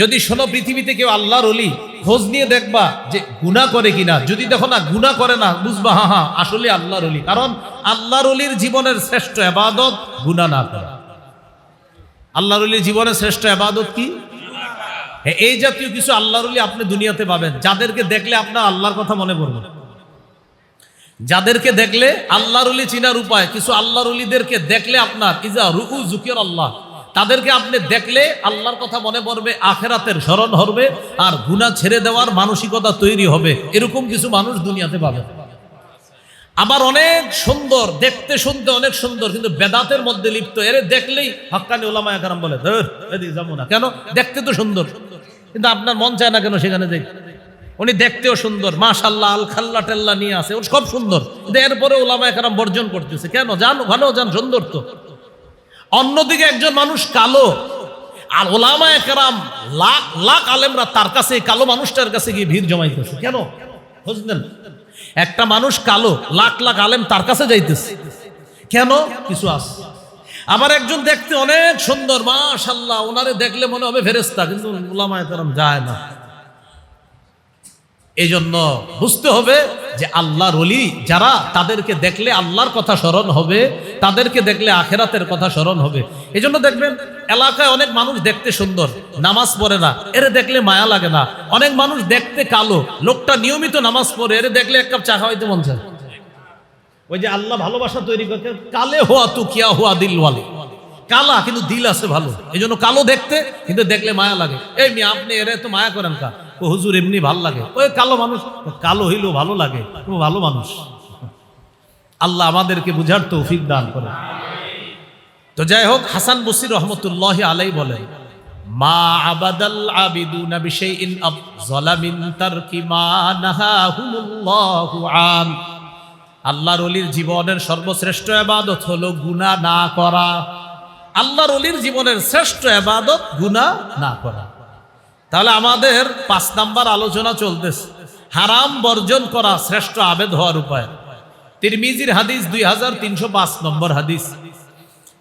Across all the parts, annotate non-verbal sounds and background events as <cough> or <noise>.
যদি শোনো পৃথিবীতে কেউ আল্লাহর অলি খোঁজ নিয়ে দেখবা যে গুণা করে কিনা। যদি দেখো না গুণা করে না, বুঝবা হ্যাঁ হ্যাঁ আসলে আল্লাহর অলি কারণ আল্লাহর অলির জীবনের শ্রেষ্ঠ আবাদত গুণা না করা। আল্লাহর অলির জীবনের শ্রেষ্ঠ আবাদত কি? এই জাতীয় কিছু আল্লাহর অলি আপনি দুনিয়াতে পাবেন। যাদেরকে দেখলে আপনার আল্লাহর কথা মনে পড়বে। যাদেরকে দেখলে আল্লাহর অলি চিনার উপায়, কিছু আল্লাহর অলিদেরকে দেখলে আপনার, ইজা রুকু জুকির আল্লাহ তাদেরকে আপনি দেখলে আল্লাহর কথা মনে পড়বে, আখেরাতের স্মরণ হবে আর গুণা ছেড়ে দেওয়ার মানসিকতা তৈরি হবে। এরকম কিছু মানুষ দুনিয়াতে পাবে। আবার অনেক সুন্দর, দেখতে শুনতে অনেক সুন্দর, কিন্তু বেদাতের মধ্যে লিপ্ত। এরে দেখলেই হক্কানি ওলামা একরাম বলে এদিকে না। কেন? দেখতে তো সুন্দর, কিন্তু আপনার মন চায় না কেন সেখানে যাই? উনি দেখতেও সুন্দর মাশাল্লাহ আল খাল্লা টেল্লা নিয়ে আসে ওর সব সুন্দর। কিন্তু এরপরে ওলামা একরাম বর্জন করতেছে। কেন? জান ওখানেও যান সুন্দর তো। অন্যদিকে একজন মানুষ কালো। আর ওলামা একরাম লাখ লাখ আলেমরা তার কাছে কালো মানুষটার কাছে গিয়ে ভিড় জমাইতেছে। কেন? বুঝলেন? একটা মানুষ কালো, লাখ লাখ আলেম তার কাছে যাইতেছে। কেন? কিছু আছে। আবার একজন দেখতে অনেক সুন্দর মাশাল্লাহ ওনারে দেখলে মনে হবে ফেরেস্তা কিন্তু ওলামা একরাম যায় না। এই জন্য বুঝতে হবে যে আল্লাহর অলি যারা তাদেরকে দেখলে আল্লাহর কথা স্মরণ হবে, তাদেরকে দেখলে আখেরাতের কথা স্মরণ হবে। এই জন্য দেখবেন, এলাকায় অনেক মানুষ দেখতে সুন্দর, নামাজ পড়ে না, এরে দেখলে মায়া লাগে না। অনেক মানুষ দেখতে কালো, লোকটা নিয়মিত নামাজ পড়ে, এরে দেখলে এক কাপ চা খাওয়াইতে মন চায়। ওই যে আল্লাহ ভালোবাসা তৈরি করতে কালে হোয়া তু কিয়া হোয়া দিলওয়ালি কালা কিন্তু দিল আছে ভালো এই কালো দেখতে, কিন্তু দেখলে মায়া লাগে। এই আপনি এরে তো মায়া করেন কা? ও হুজুর এমনি ভালো লাগে। ওই কালো মানুষ, কালো হইলেও ভালো লাগে, ও ভালো মানুষ। আল্লাহ আমাদেরকে বুঝার তৌফিক দান করে। তো যাই হোক, হাসান বসির রহমতুল্লাহ আলাই বলে, মা আবাদাল আবিদুনা বিশাইইন আফযালা মিন তারকি মা আন। আল্লাহর অলির জীবনের সর্বশ্রেষ্ঠ আবাদত হলো গুনাহ না করা। আল্লাহর অলির জীবনের শ্রেষ্ঠ আবাদত গুনাহ না করা। তাহলে আমাদের পাঁচ নাম্বার আলোচনা চলতেছে। হারাম বর্জন করা শ্রেষ্ঠ আবেদ হওয়ার উপায়। তিরমিজির হাদিস দুই হাজার তিনশো পাঁচ নম্বর হাদিস।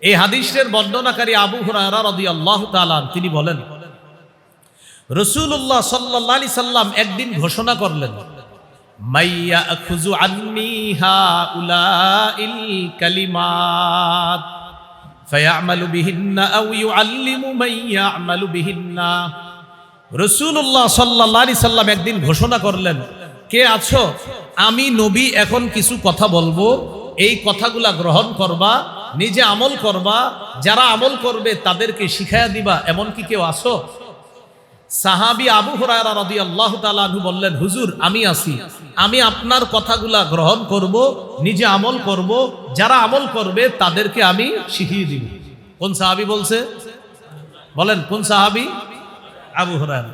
এই হাদিসের বর্ণনাকারী আবু হুরায়রা তিনি বলেন রসুল্লাহ সাল্লাহ আলি সাল্লাম একদিন ঘোষণা করলেন মাইয়া রসুল্লাহ সাল্লাহ আলি সাল্লাম একদিন ঘোষণা করলেন, কে আছো? আমি নবী, এখন কিছু কথা বলব। এই কথাগুলা গ্রহণ করবা, নিজে আমল করবা। যারা আমল করবে, তাদেরকে শিখাইয়া দিবা এমন কি কেউ আসো সাহাবি আবু হুরায়রা রাদিয়াল্লাহু তাআলা আনহু বললেন, হুজুর, আমি আছি। আমি আপনার কথাগুলা গ্রহণ করব, নিজে আমল করব। যারা আমল করবে, তাদেরকে আমি শিখিয়ে দিব। কোন সাহাবি বলছে? বলেন, কোন সাহাবি? আবু হুরায়রা।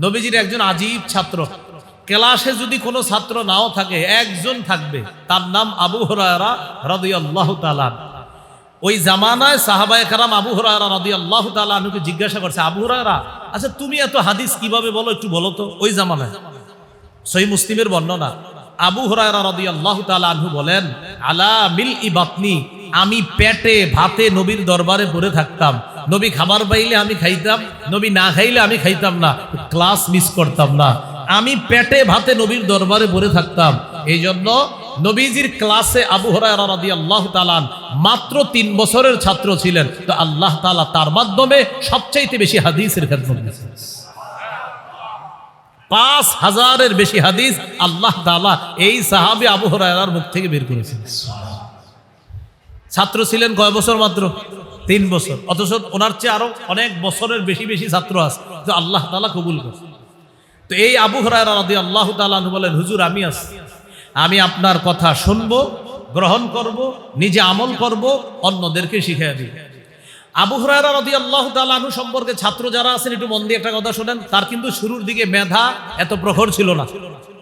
নবীজির একজন আজীব ছাত্র। ক্লাসে যদি কোনো ছাত্র নাও থাকে, একজন থাকবে, তার নাম আবু হুরায়রা রাদিয়াল্লাহু তাআলা। ওই জামানায় সাহাবায়ে কারাম আবু হুরায়রা রাদিয়াল্লাহু তাআলা আনহুকে জিজ্ঞাসা করছে, আবু হুরায়রা আচ্ছা তুমি এত হাদিস কীভাবে বলো একটু বলো তো? ওই জামানায়। সহি মুসলিমের বর্ণনা। আবু হুরায়রা রাদিয়াল্লাহু তাআলা আনহু বলেন, আলা মিল ইবাতনি আমি পেটে ভাতে নবীর দরবারে পড়ে থাকতাম। নবী খাবার পাইলে আমি খাইতাম, নবী না খাইলে আমি খাইতাম না। ক্লাস মিস করতাম না। আমি পেটে ভাতে নবীর দরবারে পড়ে থাকতাম। এই জন্য নবীজির ক্লাসে আবু হরায়রা রাদিয়াল্লাহু তাআলা মাত্র তিন বছরের ছাত্র ছিলেন। তো আল্লাহ তালা তার মাধ্যমে সবচাইতে বেশি হাদিসের খেদমত পাঁচ হাজারের বেশি হাদিস আল্লাহ তালা এই সাহাবী আবু হরায়রার মুখ থেকে বের করেছেন। ছাত্র ছিলেন কয় বছর মাত্র? তিন বছর। অথচ ওনার চেয়ে আরও অনেক বছরের বেশি বেশি ছাত্র আছে। তো আল্লাহ তালা কবুল করে তো এই আবু রাদিয়াল্লাহু তাআলা আনহু বলেন, হুজুর, আমি আছি। আমি আপনার কথা শুনব, গ্রহণ করব, নিজে আমল করব, অন্যদেরকে শিখিয়ে দিই আবু রাদিয়াল্লাহু তাআলা আনহু সম্পর্কে ছাত্র যারা আছেন, একটু মন দিয়ে একটা কথা শোনেন। তার কিন্তু শুরুর দিকে মেধা এত প্রখর ছিল না।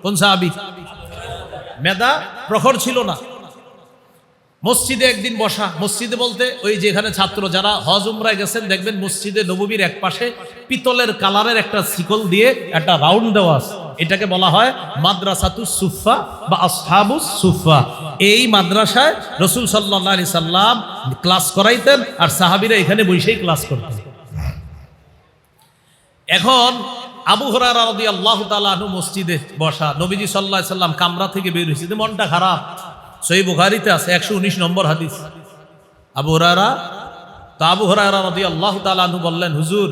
কোন সাহাবী? মেধা প্রখর ছিল না। মসজিদে একদিন বসা। মসজিদে বলতে ওই যেখানে ছাত্র যারা হজ উমরায় গেছেন, দেখবেন মসজিদে নববীর এক পাশে পিতলের কালারের একটা শিকল দিয়ে একটা রাউন্ড দেওয়া আছে। এটাকে বলা হয় মাদ্রাসাতু সুফা বা আসহাবু সুফা এই মাদ্রাসায় রসুল সাল্লাহ আলি সাল্লাম ক্লাস করাইতেন আর সাহাবিরা এখানে বসেই ক্লাস করতেন। এখন আবু হরারা আল্লাহ তালু মসজিদে বসা। নবীজি সাল্লাহ সাল্লাম কামরা থেকে বের হয়েছে। মনটা খারাপ। সই বুখারিতে আছে একশো উনিশ নম্বর হাদিস। আবু হরারা তো আবু হরারা রদি আল্লাহ তালু বললেন, হুজুর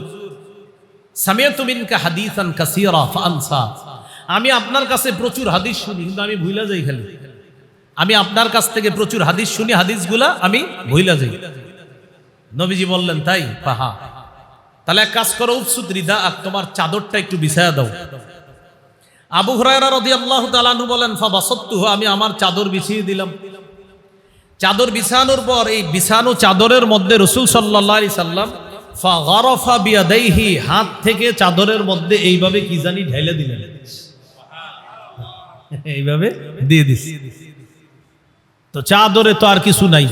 আমি আপনার কাছে প্রচুর হাদিস শুনি, কিন্তু আমি ভুইলা যাই খালি। আমি আপনার কাছ থেকে প্রচুর হাদিস শুনি, হাদিসগুলা আমি ভুইলা যাই। নবীজি বললেন, তাই, পাহা। তাহলে এক কাজ করো, উৎসুত রিদা আর তোমার চাদরটা একটু বিছায়া দাও। আবু হুরায়রা রাদিয়াল্লাহু তাআলা আনহু বলেন, ফাবাসাত্তুহু আমি আমার চাদর বিছিয়ে দিলাম। চাদর বিছানোর পর এই বিছানো চাদরের মধ্যে রসুল আলাইহি সাল্লাম, ফাগারাফা বিয়াদাইহি হাত থেকে চাদরের মধ্যে এইভাবে কি জানি ঢেলে দিলেন। এইভাবে দিয়ে দিছি। তো চাদরে তো আর কিছু নাই।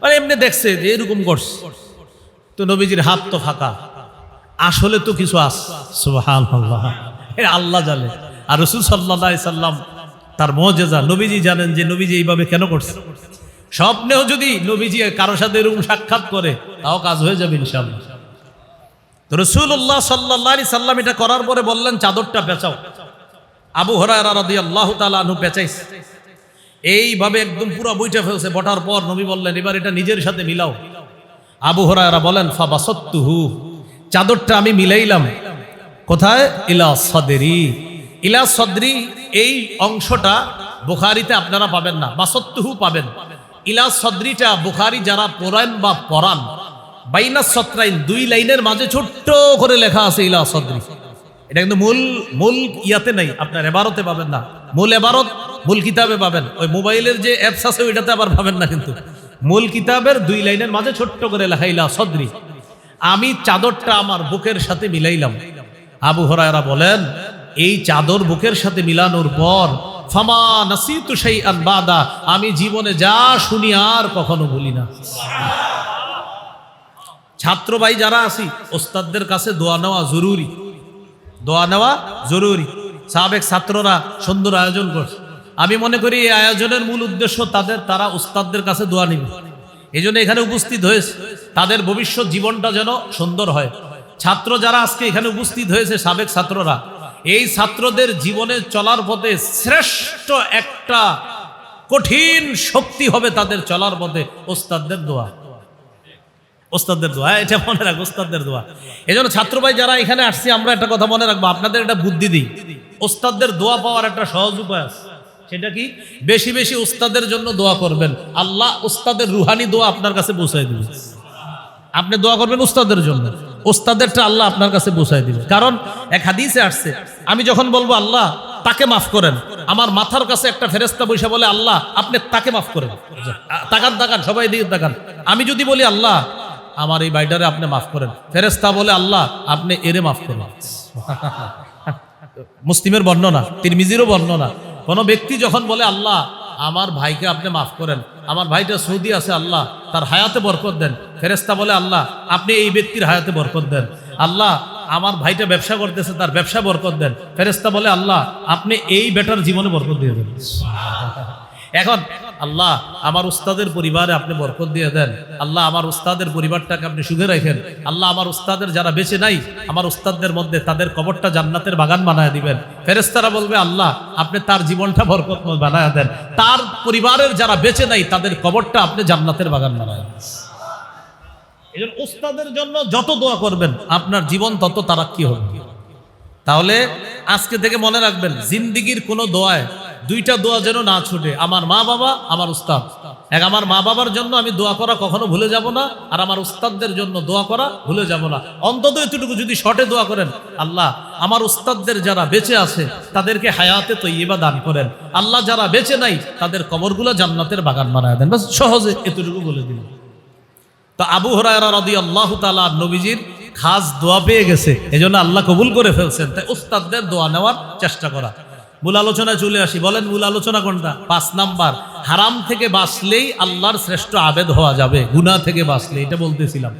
মানে এমনি দেখছে যে এরকম করছে। তো নবীজির হাত তো ফাঁকা। আসলে তো কিছু আস আল্লাহ জানে। আর রসুল সাল্লাহ সাল্লাম তার মজেজা, নবীজি জানেন যে নবীজি এইভাবে কেন করছে? স্বপ্নেও যদি নবীজি কারও সাথে এরকম সাক্ষাৎ করে, তাও কাজ হয়ে যাবে ইনশাল্লাহ তো রসুল্লাহ সাল্লাহ সাল্লাম এটা করার পরে বললেন, চাদরটা পেঁচাও। আবু হরারা আল্লাহ তালু পেঁচাইছে। এইভাবে একদম পুরো বইটা ফেলছে, বটার পর নবী বললেন, এবার এটা নিজের সাথে মিলাও। আবু হরায়রা বলেন, ফাবাসত্তুহু। চাদরটা আমি মিলাইলাম। কোথায়? ইলা সদেরি। ইলা সদরি, এই অংশটা বুখারিতে আপনারা পাবেন না বাসত্তুহু পাবেন। ইলা সদরিটা বুখারি যারা পড়েন বা পড়ান, বাইনা সত্রাইন, দুই লাইনের মাঝে ছোট্ট করে লেখা আছে ইলা সদরি। এটা কিন্তু মূল মূল ইয়াতে নাই, আপনার এবারতে পাবেন না। মূল এবারত, মূল কিতাবে পাবেন। ওই মোবাইলের যে অ্যাপস আছে, ওইটাতে আবার পাবেন না কিন্তু। মূল কিতাবের দুই লাইনের মাঝে ছোট্ট করে লেখাইলা সদরি। আমি চাদরটা আমার বুকের সাথে মিলাইলাম। আবু হরায়রা বলেন এই চাদর বুকের সাথে মিলানোর পর, ফামা নাসিতু সেই বাদা, আমি জীবনে যা শুনি আর কখনো ভুলি না। ছাত্র ভাই যারা আছি, ওস্তাদদের কাছে দোয়া নেওয়া জরুরি। দোয়া নেওয়া জরুরি। সাবেক ছাত্ররা সুন্দর আয়োজন করছে। আমি মনে করি এই আয়োজনের মূল উদ্দেশ্য তাদের, তারা উস্তাদদের কাছে দোয়া নিবে। এই এখানে উপস্থিত হয়েছে। তাদের ভবিষ্যৎ জীবনটা যেন সুন্দর হয়। ছাত্র যারা আজকে এখানে উপস্থিত হয়েছে, সাবেক ছাত্ররা এই ছাত্রদের জীবনে চলার পথে শ্রেষ্ঠ একটা কঠিন শক্তি হবে তাদের চলার পথে ওস্তাদদের দোয়া। ওস্তাদদের দোয়া হ্যাঁ, এটা মনে রাখব ওস্তাদদের দোয়া। এই জন্য ছাত্র ভাই যারা এখানে আসছি আমরা একটা কথা মনে রাখব আপনাদের একটা বুদ্ধি দিই। ওস্তাদদের দোয়া পাওয়ার একটা সহজ উপায় আছে। সেটা কি? বেশি বেশি ওস্তাদের জন্য দোয়া করবেন। আল্লাহ ওস্তাদের রুহানি দোয়া আপনার কাছে পৌঁছায় দিবে। আপনি দোয়া করবেন উস্তাদের জন্য। ওস্তাদেরটা আল্লাহ আপনার কাছে পৌঁছায় দিবে। কারণ এক হাদিসে আসছে, আমি যখন বলব, আল্লাহ, তাকে মাফ করেন। আমার মাথার কাছে একটা ফেরেস্তা বৈশা বলে, আল্লাহ, আপনি তাকে মাফ করেন। তাকান তাকান, সবাই দিয়ে তাকান। আমি যদি বলি, আল্লাহ, আমার এই বাইটারে আপনি মাফ করেন। ফেরেস্তা বলে, আল্লাহ, আপনি এরে মাফ করেন। মুসলিমের বর্ণনা তিরমিজিরও বর্ণনা কোনো ব্যক্তি যখন বলে, আল্লাহ, আমার ভাইকে আপনি মাফ করেন। আমার ভাইটা সৌদি আছে, আল্লাহ, তার হায়াতে বরকত দেন। ফেরেস্তা বলে, আল্লাহ, আপনি এই ব্যক্তির হায়াতে বরকত দেন। আল্লাহ, আমার ভাইটা ব্যবসা করতেছে, তার ব্যবসা বরকত দেন। ফেরেস্তা বলে, আল্লাহ, আপনি এই বেটার জীবনে বরকত দিয়ে দেন। <laughs> এখন, আল্লাহ, আমার উস্তাদের পরিবারে আপনি বরকত দিয়ে দেন। আল্লাহ, আমার উস্তাদের পরিবারটাকে আপনি সুখে রাখেন। আল্লাহ, আমার উস্তাদের যারা বেঁচে নাই, আমার উস্তাদদের মধ্যে তাদের কবরটা জান্নাতের বাগান বানায় দিবেন। ফেরেস্তারা বলবে, আল্লাহ, আপনি তার জীবনটা বরকত বানায় দেন। তার পরিবারের যারা বেঁচে নাই, তাদের কবরটা আপনি জান্নাতের বাগান বানায় দেন। এই জন্য উস্তাদের জন্য যত দোয়া করবেন, আপনার জীবন তত তারাক্কি হবে। তাহলে আজকে থেকে মনে রাখবেন, জিন্দিগির কোনো দোয়ায় দুইটা দোয়া যেন না ছুটে। আমার মা বাবা, আমার উস্তাদ। এক আমার মা বাবার জন্য আমি দোয়া করা কখনো ভুলে যাব না, আর আমার উস্তাদদের জন্য দোয়া করা ভুলে যাব না। অন্তত এতটুকু যদি শর্টে দোয়া করেন, আল্লাহ, আমার উস্তাদদের যারা বেঁচে আছে, তাদেরকে হায়াতে তৈবা দান করেন। আল্লাহ যারা বেঁচে নাই, তাদের কবরগুলো জান্নাতের বাগান বানায় দেন। সহজে এতটুকু বলে দিন তো আবু হরায়রা রদি আল্লাহ তালা নবীজির খাস দোয়া পেয়ে গেছে। এই জন্য আল্লাহ কবুল করে ফেলছেন। তাই উস্তাদদের দোয়া নেওয়ার চেষ্টা করা। মূল আলোচনায় চলে আসি। বলেন, মূল আলোচনা কোনটা? পাঁচ নাম্বার, হারাম থেকে বাঁচলেই আল্লাহর শ্রেষ্ঠ আবেদ হওয়া যাবে। গুনা থেকে বাঁচলে, এটা বলতেছিলাম।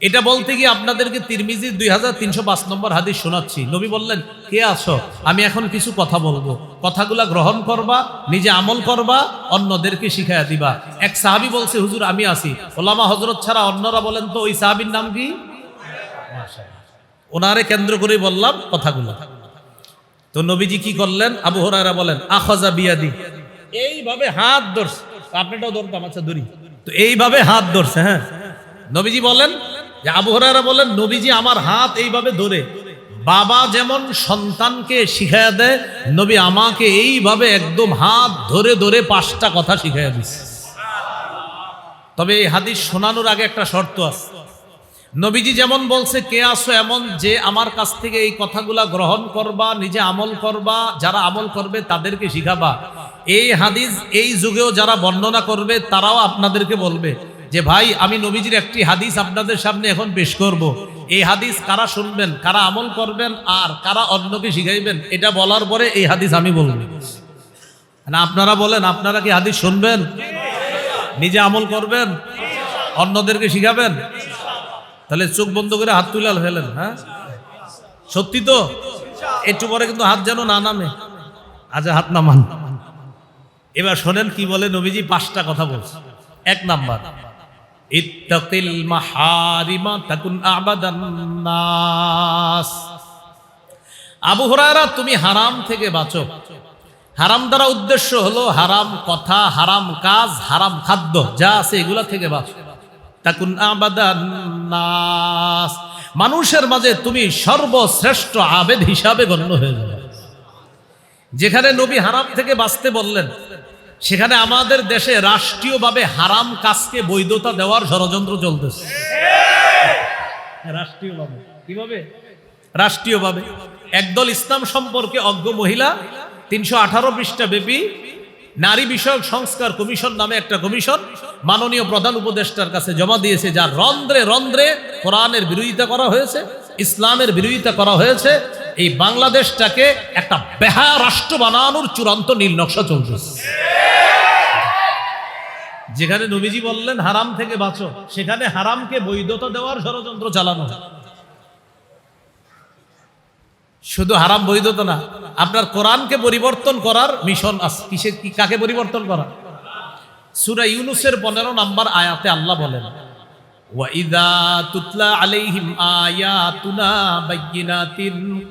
এটা বলতে গিয়ে আপনাদেরকে তিরমিজি দুই হাজার তিনশো পাঁচ নম্বর হাদিস শোনাচ্ছি। নবী বললেন, কে আছো? আমি এখন কিছু কথা বলব। কথাগুলা গ্রহণ করবা, নিজে আমল করবা, অন্যদেরকে শিখাইয়া দিবা। এক সাহাবি বলছে, হুজুর, আমি আসি ওলামা হজরত ছাড়া অন্যরা বলেন তো, ওই সাহাবির নাম কি? ওনারে কেন্দ্র করে বললাম কথাগুলো। তো নবীজি কি করলেন? আবু হরারা বলেন, আখজা বিয়াদি। এইভাবে হাত ধরছে। আপনারটাও ধরতাম আচ্ছা ধরি। তো এইভাবে হাত ধরছে হ্যাঁ। নবীজি বলেন যে আবু হরারা বলেন নবীজি আমার হাত এইভাবে ধরে, বাবা যেমন সন্তানকে শিখাইয়া দেয়, নবী আমাকে এইভাবে একদম হাত ধরে ধরে পাঁচটা কথা শিখাইয়া দিচ্ছে তবে এই হাদিস শোনানোর আগে একটা শর্ত আছে। নবীজি যেমন বলছে, কে আসো এমন যে আমার কাছ থেকে এই কথাগুলা গ্রহণ করবা, নিজে আমল করবা, যারা আমল করবে তাদেরকে শিখাবা। এই হাদিস এই যুগেও যারা বর্ণনা করবে, তারাও আপনাদেরকে বলবে। যে ভাই, আমি নবীজির একটি হাদিস আপনাদের সামনে এখন পেশ করব। এই হাদিস কারা শুনবেন, কারা আমল করবেন, আর কারা অন্যকে শিখাইবেন, এটা বলার পরে এই হাদিস আমি বলব। না, আপনারা বলেন, আপনারা কি হাদিস শুনবেন? নিজে আমল করবেন? অন্যদেরকে শিখাবেন? তাহলে চোখ বন্ধ করে হাত তুলে ফেলেন হ্যাঁ? সত্যি তো? একটু পরে কিন্তু হাত যেন না নামে। আচ্ছা হাত নামান। এবার শোনেন কি বলে নবীজি পাঁচটা কথা বলছে। এক নাম্বার ইত্তাকিল মাহারিমা তাকুন আবাদান নাস। আবু হুরায়রা, তুমি হারাম থেকে বাঁচো। হারাম দ্বারা উদ্দেশ্য হলো হারাম কথা, হারাম কাজ, হারাম খাদ্য, যা আছে এগুলা থেকে বাঁচো। তাকুন আবাদান নাস। মানুষের মাঝে তুমি সর্বশ্রেষ্ঠ আবেদ হিসাবে গণ্য হয়ে যাবে। যেখানে নবী হারাম থেকে বাঁচতে বললেন সেখানে আমাদের দেশে রাষ্ট্রীয়ভাবে হারাম কাজকে বৈধতা দেওয়ার ষড়যন্ত্র চলতেছে। রাষ্ট্রীয়ভাবে। কীভাবে? রাষ্ট্রীয়ভাবে। একদল ইসলাম সম্পর্কে অজ্ঞ মহিলা তিনশো আঠারো পৃষ্ঠা ব্যাপী নারী বিষয়ক সংস্কার কমিশন নামে একটা কমিশন মাননীয় প্রধান উপদেষ্টার কাছে জমা দিয়েছে যার রন্ধ্রে রন্ধ্রে কোরআনের বিরোধিতা করা হয়েছে। ইসলামের বিরোধিতা করা হয়েছে, এই বাংলাদেশটাকে একটা বেহা রাষ্ট্র বানানোর চূড়ান্ত নীল নকশা চলতেছে যেখানে নবীজি বললেন, হারাম থেকে বাঁচো। সেখানে হারামকে বৈধতা দেওয়ার ষড়যন্ত্র চালানো। শুধু হারাম বৈধতা না, আপনার কোরআনকে পরিবর্তন করার মিশন আছে। কিসে কাকে পরিবর্তন করা? সুরা ইউনুসের পনেরো নাম্বার আয়াতে আল্লাহ বলেন وَإِذَا تُتْلَى عَلَيْهِمْ آيَاتُنَا بَيِّنَاتٍ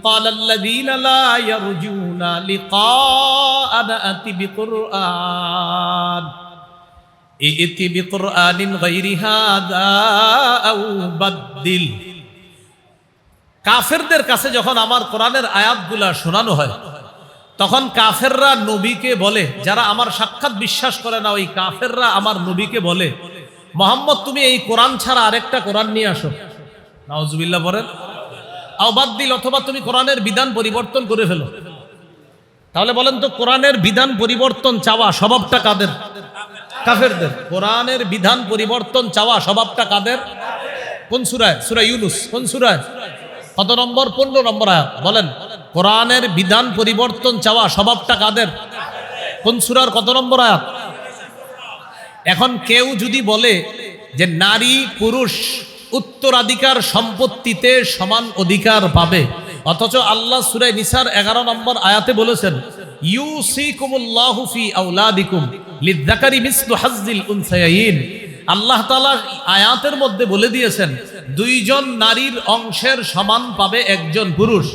قَالَ الَّذِينَ لَا يَرْجُونَ لِقَاءَنَا أَتِ بِقُرْآنٍ ائت بقرآن غير هذا أو بدل কাফেরদের কাছে যখন আমার কোরআনের আয়াতগুলা শোনানো হয় তখন কাফেররা নবীকে বলে যারা আমার সাক্ষাৎ বিশ্বাস করে না ওই কাফেররা আমার নবীকে বলে মোহাম্মদ, তুমি এই কোরআন ছাড়া আরেকটা কোরআন নিয়ে আসো। নাওজুবিল্লাহ বলেন আওবাদ্দিল অথবা তুমি কোরআনের বিধান পরিবর্তন করে ফেলো। তাহলে বলেন তো, কোরআনের বিধান পরিবর্তন চাওয়া স্বভাবটা কাদের? কাফেরদের। কোরআনের বিধান পরিবর্তন চাওয়া স্বভাবটা কাদের? কোন সুরায়? সুরা ইউনুস। কোন সুরায়? কত নম্বর? পনেরো নম্বর আয়াত। বলেন, কোরআনের বিধান পরিবর্তন চাওয়া স্বভাবটা কাদের? কোন সুরার কত নম্বর আয়াত? এখন কেউ যদি বলে যে নারী পুরুষ উত্তরাধিকার সম্পত্তিতে সমান অধিকার পাবে, অথচ আল্লাহ সুরাই নিসার এগারো নম্বর আয়াতে বলেছেন আল্লাহ তাআলা আয়াতের মধ্যে বলে দিয়েছেন, দুইজন নারীর অংশের সমান পাবে একজন পুরুষ।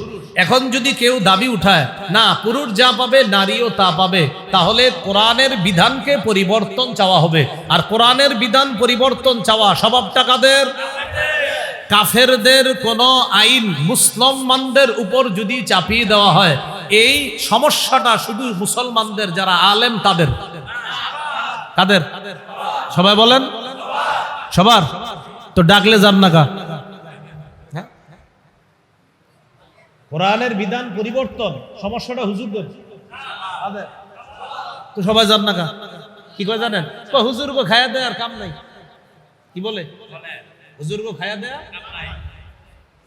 এখন যদি কেউ দাবি উঠায়, না, পুরুষ যা পাবে, নারীও তা পাবে, তাহলে কোরআনের বিধানকে পরিবর্তন চাওয়া হবে। আর কোরআনের বিধান পরিবর্তন চাওয়া স্বভাবটা কাদের? কাফেরদের কোন আইন মুসলমানদের উপর যদি চাপিয়ে দেওয়া হয়, এই সমস্যাটা শুধু মুসলমানদের, যারা আলেম, তাদের। তাদের সবাই বলেন? সবার? তো ডাকলে যান না কা হ্যাঁ? কোরআনের বিধান পরিবর্তন, সমস্যাটা কাদের? তো সবাই যান না কি? করে জানেন? তো হুজুরকে খায়া দেয় আর কাম নাই। কি বলে? হুজুরকে খায়া দেয়া?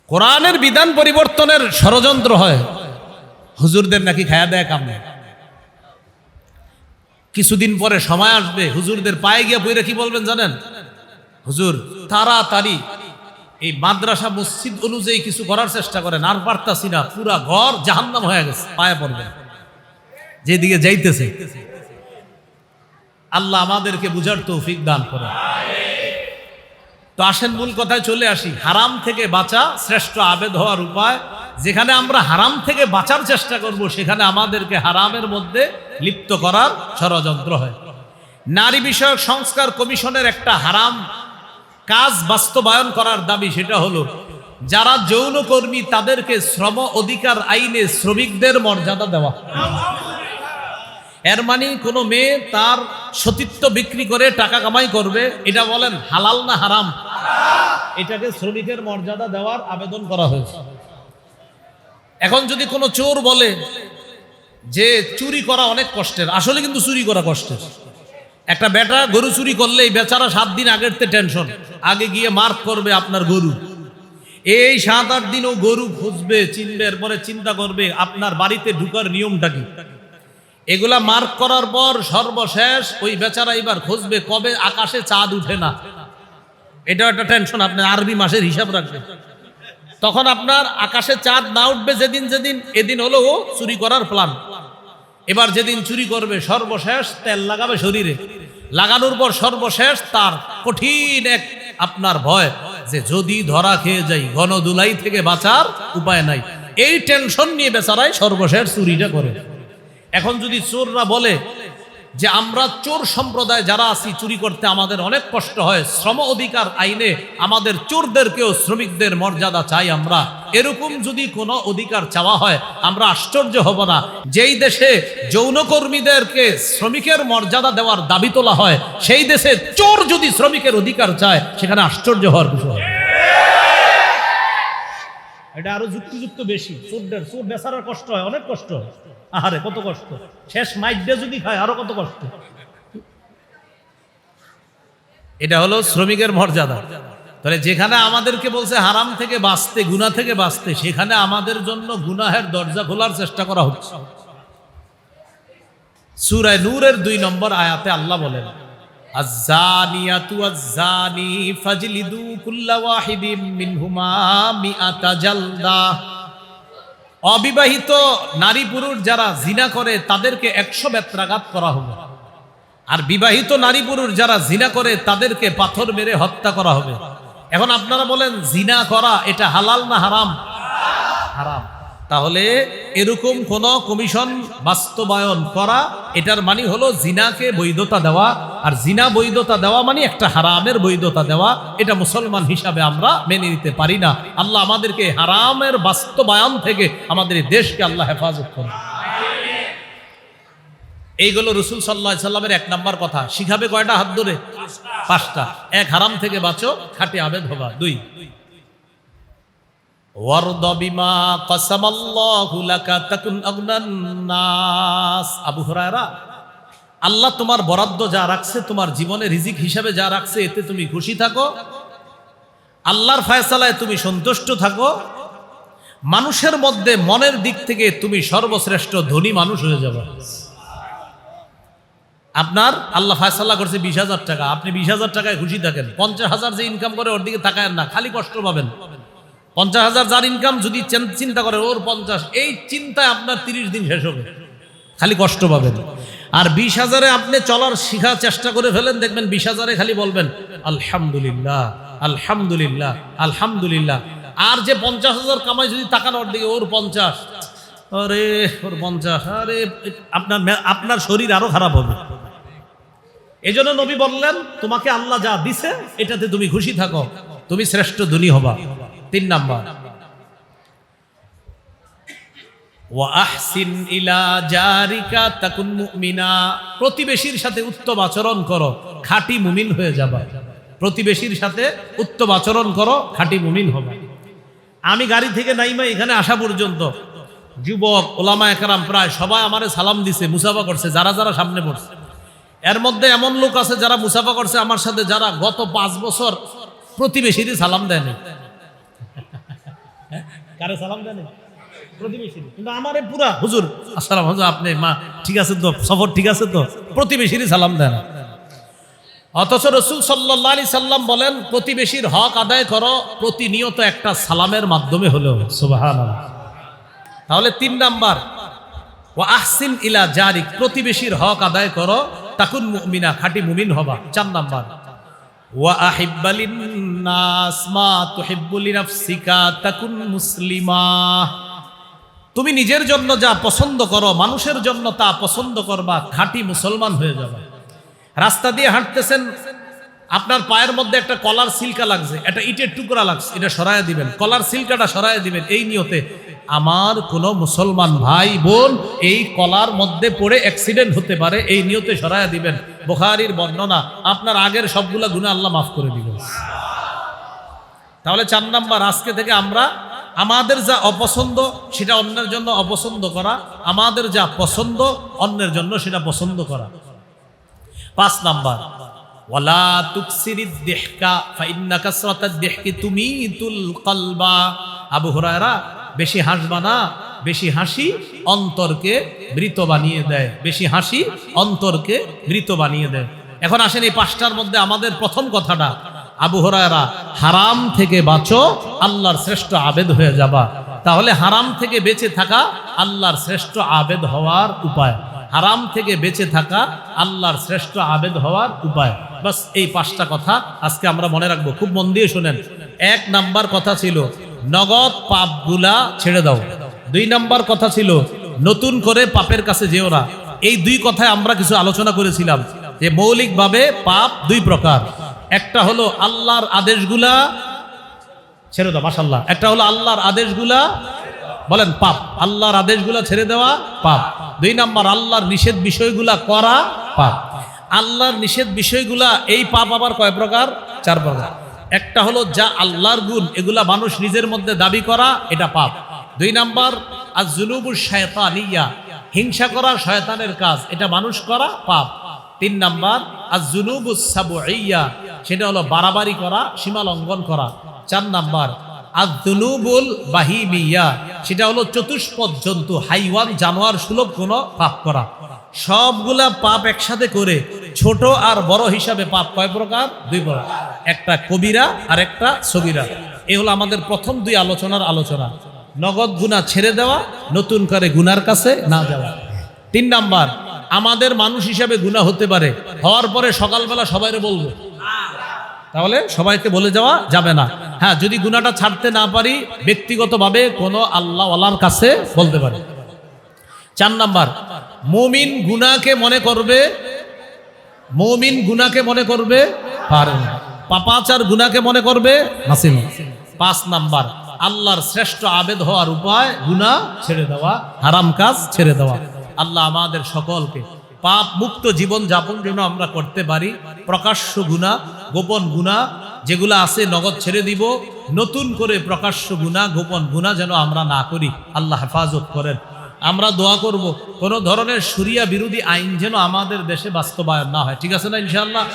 কোরআনের বিধান পরিবর্তনের ষড়যন্ত্র হয়। হুজুরদের নাকি খায়া দেয়া, কাম নেই। কিছুদিন পরে সময় আসবে, হুজুরদের পায়ে গিয়ে বইরে কি বলবেন জানেন? হুজুর, তাড়াতাড়ি এই মাদ্রাসা মসজিদ অনুযায়ী কিছু করার চেষ্টা করেন, আর পারতাছি না, পুরা ঘর জাহান্নাম হয়ে গেছে, পায়ে পড়বে। যেদিকে যাইতেছে। আল্লাহ আমাদেরকে বুঝার তৌফিক দান করে তো আসেন মূল কথায় চলে আসি, হারাম থেকে বাঁচা শ্রেষ্ঠ আবেদ হওয়ার উপায়। যেখানে আমরা হারাম থেকে বাঁচার চেষ্টা করব, সেখানে আমাদেরকে হারামের মধ্যে লিপ্ত করার ষড়যন্ত্র হয়। নারী বিষয়ক সংস্কার কমিশনের একটা হারাম কাজ বাস্তবায়ন করার দাবি সেটা হলো, যারা যৌনকর্মী তাদেরকে শ্রম অধিকার আইনে শ্রমিকদের মর্যাদা দেওয়া। এর মানে কোনো মেয়ে তার সতীত্ব বিক্রি করে টাকা কামাই করবে, এটা বলেন হালাল না হারাম? এটাকে শ্রমিকের মর্যাদা দেওয়ার আবেদন করা হয়েছে। এখন যদি কোনো চোর বলে যে চুরি করা অনেক কষ্টের, আসলে কিন্তু চুরি করা কষ্টের। একটা বেটা গরু চুরি করলে এই বেচারা সাত দিন আগের তে টেনশন। আগে গিয়ে মার্ক করবে আপনার গরু। এই সাত আট দিনও গরু খুঁজবে, চিনবে, এরপরে চিন্তা করবে আপনার বাড়িতে ঢুকার নিয়মটা কি? এগুলা মার্ক করার পর সর্বশেষ ওই বেচারা এবার খুঁজবে কবে আকাশে চাঁদ উঠে না। এটা একটা টেনশন, আপনি আরবি মাসের হিসাব রাখবেন। তখন আপনার আকাশে চাঁদ না উঠবে যেদিন যেদিন, এদিন হলো ও চুরি করার প্ল্যান এবার যেদিন চুরি করবে সর্বশেষ, তেল লাগাবে শরীরে। লাগানোর পর সর্বশেষ তার কঠিন এক আপনার ভয় যে যদি ধরা খেয়ে যাই গণদুলাই থেকে বাঁচার উপায় নাই। এই টেনশন নিয়ে বেচারাই সর্বশেষ চুরিটা করে। এখন যদি চোররা বলে যে আমরা চোর সম্প্রদায় যারা আছি, চুরি করতে আমাদের অনেক কষ্ট হয়। শ্রম অধিকার আইনে আমাদের চোরদেরকেও শ্রমিকদের মর্যাদা চাই আমরা। এরকম যদি কোনো অধিকার চাওয়া হয়, আমরা আশ্চর্য হব না। যেই দেশে যৌনকর্মীদেরকে শ্রমিকের মর্যাদা দেওয়ার দাবি তোলা হয়, সেই দেশে চোর যদি শ্রমিকের অধিকার চায়, সেখানে আশ্চর্য হওয়ার বিষয়। এটা আরও যুক্তিযুক্ত বেশি। চোরদের চোর বেচারার কষ্ট হয়, অনেক কষ্ট আহারে, কত কষ্ট। শেষ মাইডে যদি খায়, আরও কত কষ্ট। এটা হলো শ্রমিকের মর্যাদা। তাহলে যেখানে আমাদেরকে বলছে হারাম থেকে বাঁচতে, গুনাহ থেকে বাঁচতে, সেখানে আমাদের জন্য গুনাহের দরজা খোলার চেষ্টা করা হচ্ছে। সুরায় নূরের দুই নম্বর আয়াতে আল্লাহ বলেন অবিবাহিত নারী পুরুষ যারা জিনা করে, তাদেরকে একশো বেত্রাঘাত করা হবে। আর বিবাহিত নারী পুরুষ যারা জিনা করে, তাদেরকে পাথর মেরে হত্যা করা হবে। এখন আপনারা বলেন, জিনা করা এটা হালাল না হারাম? হারাম। তাহলে এরকম কোন কমিশন বাস্তবায়ন করা, এটার মানে হলো জিনাকে বৈধতা দেওয়া, আর জিনা বৈধতা দেওয়া মানে একটা হারামের বৈধতা দেওয়া, এটা মুসলমান হিসাবে আমরা মেনে নিতে পারি না। আল্লাহ আমাদেরকে হারামের বাস্তবায়ন থেকে আমাদের দেশকে আল্লাহ হেফাজত করুন। এইগুলো রসুল সাল্লাহ সাল্লামের এক নাম্বার কথা। শিখাবে কয়টা হাত ধরে? পাঁচটা। এক হারাম থেকে বাঁচো, খাটে আবেদ হবা। দুই। ওয়ারদ বিমা কাসামাল্লাহু তাকুন আগনান নাস। আবু হুরায়রা, আল্লাহ তোমার বরাদ্দ যা রাখছে, তোমার জীবনে রিজিক হিসাবে যা রাখছে, এতে তুমি খুশি থাকো। আল্লাহর ফায়সালায় তুমি সন্তুষ্ট থাকো। মানুষের মধ্যে মনের দিক থেকে তুমি সর্বশ্রেষ্ঠ ধনী মানুষ হয়ে যাবে। আপনার আল্লাহ ফায়সাল্লাহ করছে বিশ হাজার টাকা। আপনি বিশ হাজার টাকায় খুশি থাকেন। পঞ্চাশ হাজার যে ইনকাম করে, ওর দিকে তাকায়েন না। খালি কষ্ট পাবেন। পঞ্চাশ হাজার যার ইনকাম যদি চিন্তা করে ওর পঞ্চাশ, এই চিন্তায় আপনার তিরিশ দিন শেষ হবে। খালি কষ্ট পাবেন। আর বিশ হাজারে আপনি চলার শিখা চেষ্টা করে ফেলেন, দেখবেন বিশ হাজারে খালি বলবেন, আলহামদুলিল্লাহ আলহামদুলিল্লাহ আলহামদুলিল্লাহ। আর যে পঞ্চাশ হাজার কামাই যদি তাকান ওর দিকে, ওর পঞ্চাশ, আরে, ওর পঞ্চাশ, আরে, আপনার আপনার শরীর আরও খারাপ হবে। এই জন্য নবী বললেন, তোমাকে আল্লাহ যা দিছে, এটাতে তুমি খুশি থাকো। তুমি শ্রেষ্ঠ ধনী হবা। তিন নাম্বার। ওয়াহসিন ইলা জারিকা তাকুন মুমিনা। প্রতিবেশীর সাথে উত্তম আচরণ করো, খাঁটি মুমিন হয়ে যাবা। প্রতিবেশীর সাথে উত্তম আচরণ করো, খাঁটি মুমিন হবে। আমি গাড়ি থেকে নাইমা এখানে আসা পর্যন্ত যুবক, ওলামা একরাম প্রায় সবাই আমারে সালাম দিছে, মুসাফা করছে, যারা যারা সামনে পড়ছে। এর মধ্যে এমন লোক আছে যারা মুসাফা করছে আমার সাথে, যারা গত পাঁচ বছর প্রতিবেশীরই সালাম দেয়নি। কারে সালাম দেয়নি প্রতিবেশী কিন্তু আমারে পুরা হুজুর, আসসালাম হুজুর, আপনি মা, ঠিক আছে তো? সফর ঠিক আছে তো? প্রতিবেশীরই সালাম দেন। অথচ রসুল সাল্লাহ আলি সাল্লাম বলেন, প্রতিবেশীর হক আদায় করো, প্রতিনিয়ত একটা সালামের মাধ্যমে হলেও সুবাহান তাহলে তিন নাম্বার ও আহসিন ইলা জারিক, প্রতিবেশীর হক আদায় করো, তাকুন মুমিনা, খাঁটি মুমিন হবা। চার নাম্বার ওয়া তাকুন মুসলিমা। তুমি নিজের জন্য যা পছন্দ করো, মানুষের জন্য তা পছন্দ করবা, খাঁটি মুসলমান হয়ে যাবে। রাস্তা দিয়ে হাঁটতেছেন, আপনার পায়ের মধ্যে একটা কলার সিল্কা লাগছে একটা ইটের টুকরা লাগছে, এটা সরায় দিবেন। কলার সিল্কাটা সরায় দিবেন, এই নিয়তে আমার কোনো মুসলমান ভাই বোন এই কলার মধ্যে পড়ে অ্যাক্সিডেন্ট হতে পারে, এই নিয়তে সরায় দিবেন। বোখারির বর্ণনা, আপনার আগের সবগুলা গুণা আল্লাহ মাফ করে দিবেন। তাহলে চার নাম্বার, আজকে থেকে আমরা আমাদের যা অপছন্দ সেটা অন্যের জন্য অপছন্দ করা, আমাদের যা পছন্দ অন্যের জন্য সেটা পছন্দ করা। পাঁচ নাম্বার, ওয়ালা তুকসিরিদ দেহকা, ফাইন্না কাসরাতাদ দেহকি তুমিতুল কলবা। আবু হুরায়রা বেশি হাসবা না, বেশি হাসি অন্তরকে মৃত বানিয়ে দেয়। বেশি হাসি অন্তরকে মৃত বানিয়ে দেয়। এখন আসেন এই পাঁচটার মধ্যে আমাদের প্রথম কথাটা। আবু হরায়রা, হারাম থেকে বাঁচো, আল্লাহর শ্রেষ্ঠ আবেদ হয়ে যাবা। তাহলে হারাম থেকে বেঁচে থাকা আল্লাহর শ্রেষ্ঠ আবেদ হওয়ার উপায়। হারাম থেকে বেঁচে থাকা আল্লাহর শ্রেষ্ঠ আবেদ হওয়ার উপায়। বাস এই পাঁচটা কথা আজকে আমরা মনে রাখব। খুব মন দিয়ে শোনেন। এক নাম্বার কথা ছিল নগদ পাপগুলা ছেড়ে দাও। দুই নাম্বার কথা ছিল, নতুন করে পাপের কাছে যেও না। এই দুই কথায় আমরা কিছু আলোচনা করেছিলাম যে মৌলিকভাবে পাপ দুই প্রকার। একটা হলো আল্লাহর আদেশগুলা ছেড়ে দাও মাসাল্লাহ একটা হলো আল্লাহর আদেশগুলা, বলেন পাপ। আল্লাহর আদেশগুলা ছেড়ে দেওয়া পাপ। দুই নাম্বার, আল্লাহর নিষেধ বিষয়গুলা করা পাপ। আল্লাহর নিষেধ বিষয়গুলা, এই পাপ আবার কয় প্রকার? চার প্রকার। একটা হলো যা আল্লাহর গুণ, এগুলা মানুষ নিজের মধ্যে দাবি করা, এটা পাপ। দুই নাম্বার আর জুনুবুর শয়তানিয়া, হিংসা করা শয়তানের কাজ, এটা মানুষ করা পাপ। তিন নাম্বার আর জুনুবুস সাবুইয়া, সেটা হলো বাড়াবাড়ি করা, সীমা লঙ্ঘন করা। চার নাম্বার আর জুনুবুল বাহিমিয়া, সেটা হলো চতুষ্পদ জন্তু, হাইওয়ান, জানোয়ার সুলভ কোনো পাপ করা। সবগুলা পাপ একসাথে করে, ছোট আর বড় হিসাবে পাপ কয় প্রকার? দুই প্রকার। একটা কবিরা আর একটা সগিরা। এ হলো আমাদের প্রথম দুই আলোচনার আলোচনা। নগদ গুণা ছেড়ে দেওয়া, নতুন করে গুনার কাছে না যাওয়া। তিন নাম্বার, আমাদের মানুষ হিসাবে গুণা হতে পারে, হওয়ার পরে সকালবেলা সবাইরে বলব। তাহলে সবাইকে বলে যাওয়া যাবে না। হ্যাঁ যদি গুণাটা ছাড়তে না পারি, ব্যক্তিগতভাবে কোনো আল্লাহওয়ালার কাছে বলতে পারে। চার নাম্বার মুমিন গুনাকে মনে করবে? মুমিন গুনাকে মনে করবে? পারে পাপাচার গুনাকে মনে করবে? পাঁচ নাম্বার, আল্লাহর শ্রেষ্ঠ আবেদ হওয়ার উপায় গুনাহ ছেড়ে দেওয়া, হারাম কাজ ছেড়ে দেওয়া। আল্লাহ আমাদের সকলকে পাপ মুক্ত জীবন যাপন যেন আমরা করতে পারি। প্রকাশ্য গুণা গোপন গুণা যেগুলো আছে নগদ ছেড়ে দিব। নতুন করে প্রকাশ্য গুণা গোপন গুণা যেন আমরা না করি। আল্লাহ হেফাজত করেন। আমরা দোয়া করব। কোন ধরনের সুরিয়া বিরোধী আইন যেন আমাদের দেশে বাস্তবায়ন না হয়। ঠিক আছে না ইনশাআল্লাহ?